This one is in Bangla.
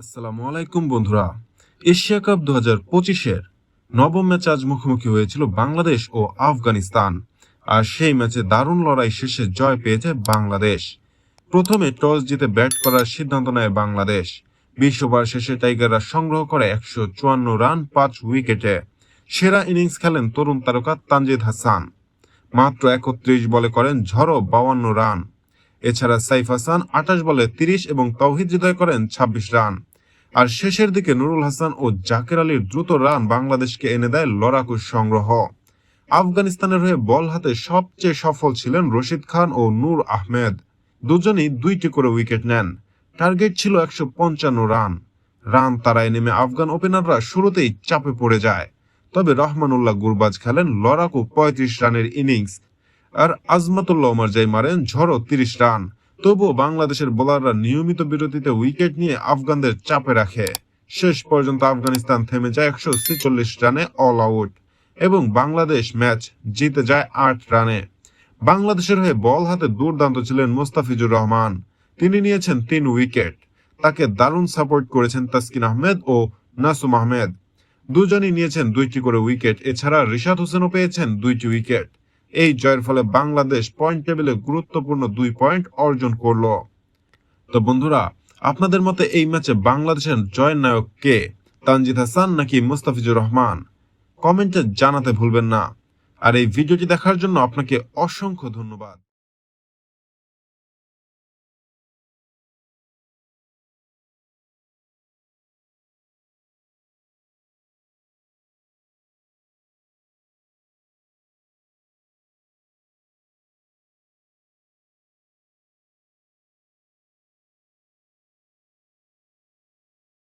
আসসালামু আলাইকুম বন্ধুরা। এশিয়া কাপ দু হাজার পঁচিশের নবম ম্যাচ আজ মুখোমুখি হয়েছিল বাংলাদেশ ও আফগানিস্তান। আর সেই ম্যাচে দারুণ লড়াই শেষে জয় পেয়েছে বাংলাদেশ। প্রথমে টস জিতে ব্যাট করার সিদ্ধান্ত নেয় বাংলাদেশ। বিশ ওভার শেষে টাইগাররা সংগ্রহ করে একশো চুয়ান্ন রান পাঁচ উইকেটে। সেরা ইনিংস খেলেন তরুণ তারকা তানজিদ হাসান। মাত্র একত্রিশ বলে করেন ঝড়ো বাউান্ন রান। এছাড়া সাইফ হাসান আঠাশ বলে তিরিশ এবং তৌহিদ হৃদয় করেন ছাব্বিশ রান। আর শেষের দিকে নুরুল হাসান ও জাকের আলীর দ্রুত রান বাংলাদেশকে এনে দেয় লড়াকু সংগ্রহ। আফগানিস্তানের হয়ে বল হাতে সবচেয়ে সফল ছিলেন রশিদ খান ও নূর আহমেদ। দুজনই দুইটি করে উইকেট নেন। টার্গেট ছিল একশো পঞ্চান্ন রান। রান তারায় নেমে আফগান ওপেনাররা শুরুতেই চাপে পড়ে যায়। তবে রহমানুল্লাহ গুরবাজ খেলেন লড়াকু পঁয়ত্রিশ রানের ইনিংস। আর আজমাতুল্লাহ ওমারজাই মারেন ঝড়ো তিরিশ রান। তবুও বাংলাদেশের বোলাররা নিয়মিত বিরতিতে উইকেট নিয়ে আফগানদের চাপে রাখে। শেষ পর্যন্ত আফগানিস্তান থেমে যায় একশো ছেচল্লিশ রানে অল আউট এবং বাংলাদেশ ম্যাচ জিতে যায় আট রানে। বাংলাদেশের হয়ে বল হাতে দুর্দান্ত ছিলেন মোস্তাফিজুর রহমান। তিনি নিয়েছেন তিন উইকেট। তাকে দারুণ সাপোর্ট করেছেন তাসকিন আহমেদ ও নাসুম আহমেদ। দুজনই নিয়েছেন দুইটি করে উইকেট। এছাড়া রিশাদ হোসেনও পেয়েছেন দুইটি উইকেট। এই জয়ের ফলে বাংলাদেশ পয়েন্ট টেবিলে গুরুত্বপূর্ণ দুই পয়েন্ট অর্জন করল। তো বন্ধুরা, আপনাদের মতে এই ম্যাচে বাংলাদেশের জয়ের নায়ক কে? তানজিদ হাসান নাকি মুস্তাফিজুর রহমান? কমেন্টে জানাতে ভুলবেন না। আর এই ভিডিওটি দেখার জন্য আপনাকে অসংখ্য ধন্যবাদ।